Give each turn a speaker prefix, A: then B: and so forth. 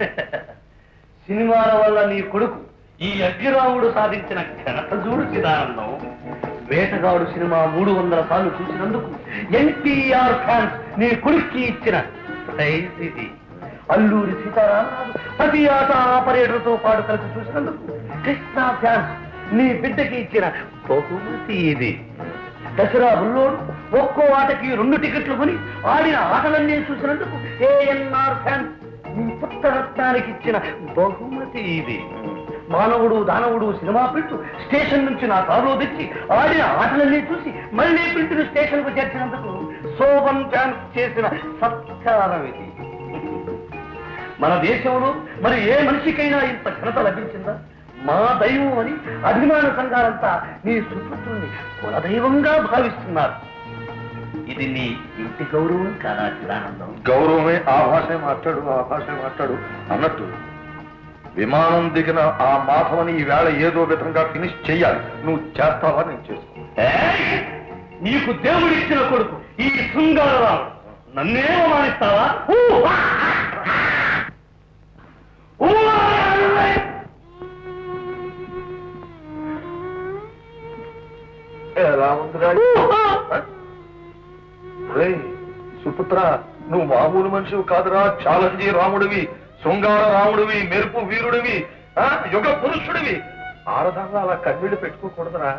A: సినిమాల వల్ల నీ కొడుకు ఈ అగ్గిరాముడు సాధించిన ఘనత చూడు చిదానందం. వేటగాడు సినిమా మూడు వందల సార్లు చూసినందుకు ఎన్టీఆర్ ఫ్యాన్స్ నీ కొడుక్కి ఇచ్చిన ప్రైజ్ ఇది. అల్లూరి సీతారామరాజు ప్రతి ఆట ఆపరేటర్తో పాటు కలిసి చూసినందుకు కృష్ణ ఫ్యాన్స్ నీ బిడ్డకి ఇచ్చిన బహుమతి ఇది. దసరా బుల్లోడు ఒక్కో ఆటకి రెండు టికెట్లు కొని ఆడిన ఆటలన్నీ చూసినందుకు ఏఎన్ఆర్ ఫ్యాన్స్ పుట్టరత్నానికి ఇచ్చిన బహుమతి ఇది. మానవుడు దానవుడు సినిమా ప్రింట్ స్టేషన్ నుంచి నా కారులో తెచ్చి ఆడిన ఆటలన్నీ చూసి మళ్ళీ ప్రింట్ను స్టేషన్కు చేర్చినందుకు శోభన్ ఛాన్స్ చేసిన సత్కారం ఇది. మన దేశంలో మరి ఏ మనిషికైనా ఇంత ఘనత లభించిందా? మా దైవం అని అభిమాన సంఘాలంతా నీ సుపుత్రుని కులదైవంగా భావిస్తున్నారు. ఇది నీ ఇంటి గౌరవం కాదా చిదానందం
B: గౌరవమే ఆ భాషే మాట్లాడు ఆ భాషే మాట్లాడు అన్నట్టు విమానం దిగిన ఆ మాధవని ఈవేళ ఏదో విధంగా ఫినిష్ చెయ్యాలి. నువ్వు చేస్తావా నేను చేసుకో!
A: నీకు దేవుడిచ్చిన కొడుకు ఈ శృంగారరావు. నన్నే అవమానిస్తావా!
B: ఎలా ఉందిరా సుపుత్ర నువ్వు మామూలు మనిషివి కాదురా చాలంజీ రాముడివి శృంగార రాముడివి మెరుపు వీరుడివి ఆ, యుగ పురుషుడివి. ఆడదాన్ని అలా కన్నీళ్ళు పెట్టుకోకూడదురా.